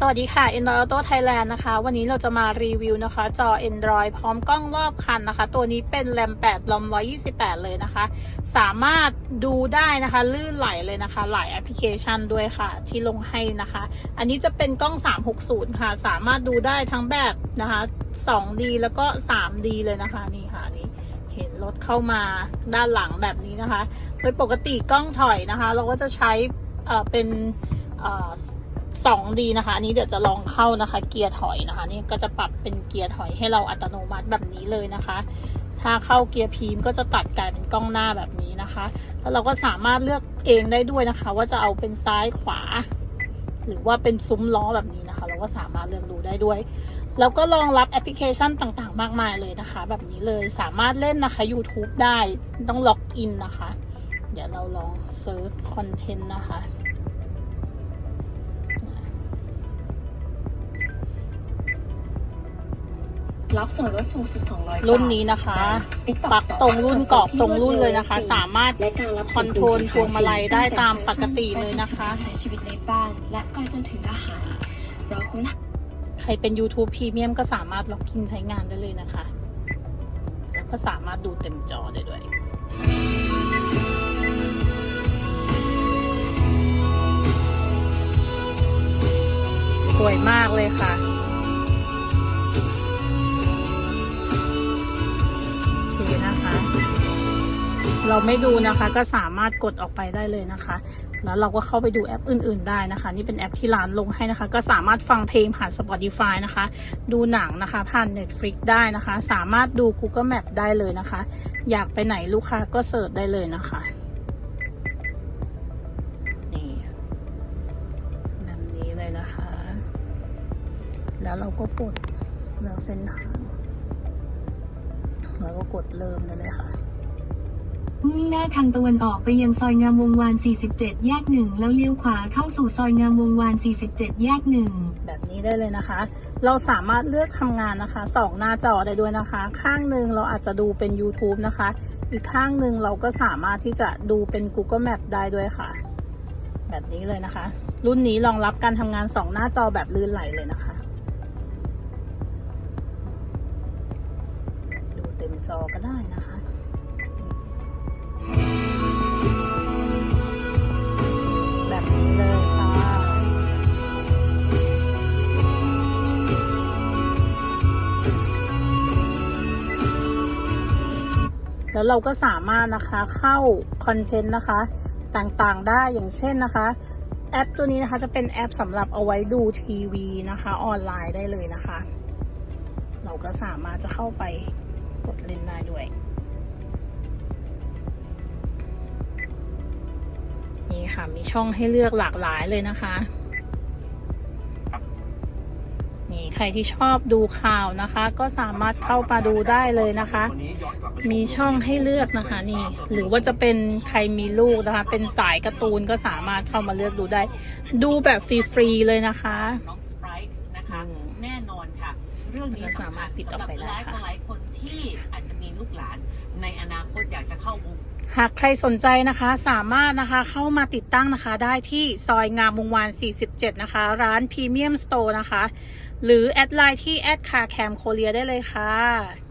สวัสดีค่ะ Android Auto Thailand นะคะ วันนี้เราจะมารีวิวนะคะ จอ Android พร้อมกล้องรอบคันนะคะ ตัวนี้เป็น RAM 8 ROM 128 เลยนะคะ สามารถดูได้นะคะ ลื่นไหลเลยนะคะ หลายแอปพลิเคชันด้วยค่ะ ที่ลงให้นะคะ อันนี้จะเป็นกล้อง 360 ค่ะ สามารถดูได้ทั้งแบบนะคะ 2D แล้วก็ 3D เลยนะคะ นี่ค่ะนี่เห็นรถเข้ามาด้านหลังแบบนี้นะคะ โดยปกติกล้องถอยนะคะ เราก็จะใช้เอ่อเป็น เอ่อสองดีนะคะ อันนี้เดี๋ยวจะลองเข้านะคะ เกียร์ถอยนะคะ นี่ก็จะปรับเป็นเกียร์ถอยให้เราอัตโนมัติแบบนี้เลยนะคะ ถ้าเข้าเกียร์พีมก็จะตัดกลายเป็นกล้องหน้าแบบนี้นะคะ แล้วเราก็สามารถเลือกเองได้ด้วยนะคะ ว่าจะเอาเป็นซ้ายขวา หรือว่าเป็นซุ้มล้อแบบนี้นะคะ เราก็สามารถเลือกดูได้ด้วยแล้วก็รองรับแอปพลิเคชันต่างๆ มากมายเลยนะคะ แบบนี้เลยสามารถเล่นนะคะ YouTube ได้ต้องล็อกอินนะคะ เดี๋ยวเราลองเซิร์ชคอนเทนต์นะคะ รับส่วนลดสูงสุด 200 รุ่นนี้นะคะปลั๊กตรงรุ่นกรอบตรงรุ่นเลยนะคะ สามารถและการรับคอนโทรลพวงมาลัยได้ตามปกติเลยนะคะใช้ชีวิตในบ้านและไปจนถึงอาหารเราค้นหาใครเป็น YouTube Premium ก็สามารถล็อกอินใช้งานได้เลยนะคะ แล้วก็สามารถดูเต็มจอได้ด้วยสวยมากเลยค่ะ เราไม่ดูนะคะ ก็สามารถกดออกไปได้เลยนะคะ แล้วเราก็เข้าไปดูแอปอื่น ๆ ได้นะคะ นี่เป็นแอปที่ร้านลงให้นะคะ ก็สามารถฟังเพลงผ่าน Spotify นะคะ ดูหนังนะคะ ผ่าน Netflix ได้นะคะ สามารถดู Google Map ได้เลยนะคะ อยากไปไหนลูกค้าก็เสิร์ชได้เลยนะคะนี่แบบนี้เลยนะคะ แล้วเราก็กดเลือกเส้นทางแล้วก็กดเริ่มได้เลยค่ะ มุ่งหน้าทางตะวันออกไปยังซอยงามวงวาน 47 แยกหนึ่งแล้วเลี้ยวขวาเข้าสู่ซอยงามวงวาน 47 แยกหนึ่งแบบนี้ได้เลยนะคะ เราสามารถเลือกทำงานนะคะสองหน้าจอได้ด้วยนะคะ ข้างหนึ่งเราอาจจะดูเป็น YouTube นะคะ อีกข้างหนึ่งเราก็สามารถที่จะดูเป็น Google Map ได้ด้วยค่ะ แบบนี้เลยนะคะ รุ่นนี้รองรับการทำงานสองหน้าจอแบบลื่นไหลเลยนะคะ ดูเต็มจอก็ได้นะคะ แล้วเราก็สามารถนะคะเข้าคอนเทนต์นะคะต่างๆได้อย่างเช่นนะคะแอปตัวนี้นะคะจะเป็นแอปสำหรับเอาไว้ดูทีวีนะคะออนไลน์ได้เลยนะคะ เราก็สามารถจะเข้าไปกดเล่นได้ด้วย นี่ค่ะมีช่องให้เลือกหลากหลายเลยนะคะ นี่ใครที่ชอบดูข่าวนะคะ ก็สามารถเข้ามาดูได้เลยนะคะ มีช่องให้เลือกนะคะนี่ หรือว่าจะเป็นใครมีลูกนะคะ เป็นสายการ์ตูนก็สามารถเข้ามาเลือกดูได้ ดูแบบฟรีๆเลยนะคะน้องสไปร์นะคะแน่นอนค่ะ เรื่องนี้สามารถปิดออกไปได้สำหรับลายค่ะตอหลายคนที่อาจจะมีลูก หากใครสนใจนะคะสามารถนะคะเข้ามาติดตั้งนะคะ ได้ที่ซอยงามวงวาน 47 นะคะ ร้านพรีเมียมสโตร์นะคะ หรือแอดไลน์ที่แอดคาแคมโคเรียได้เลยค่ะ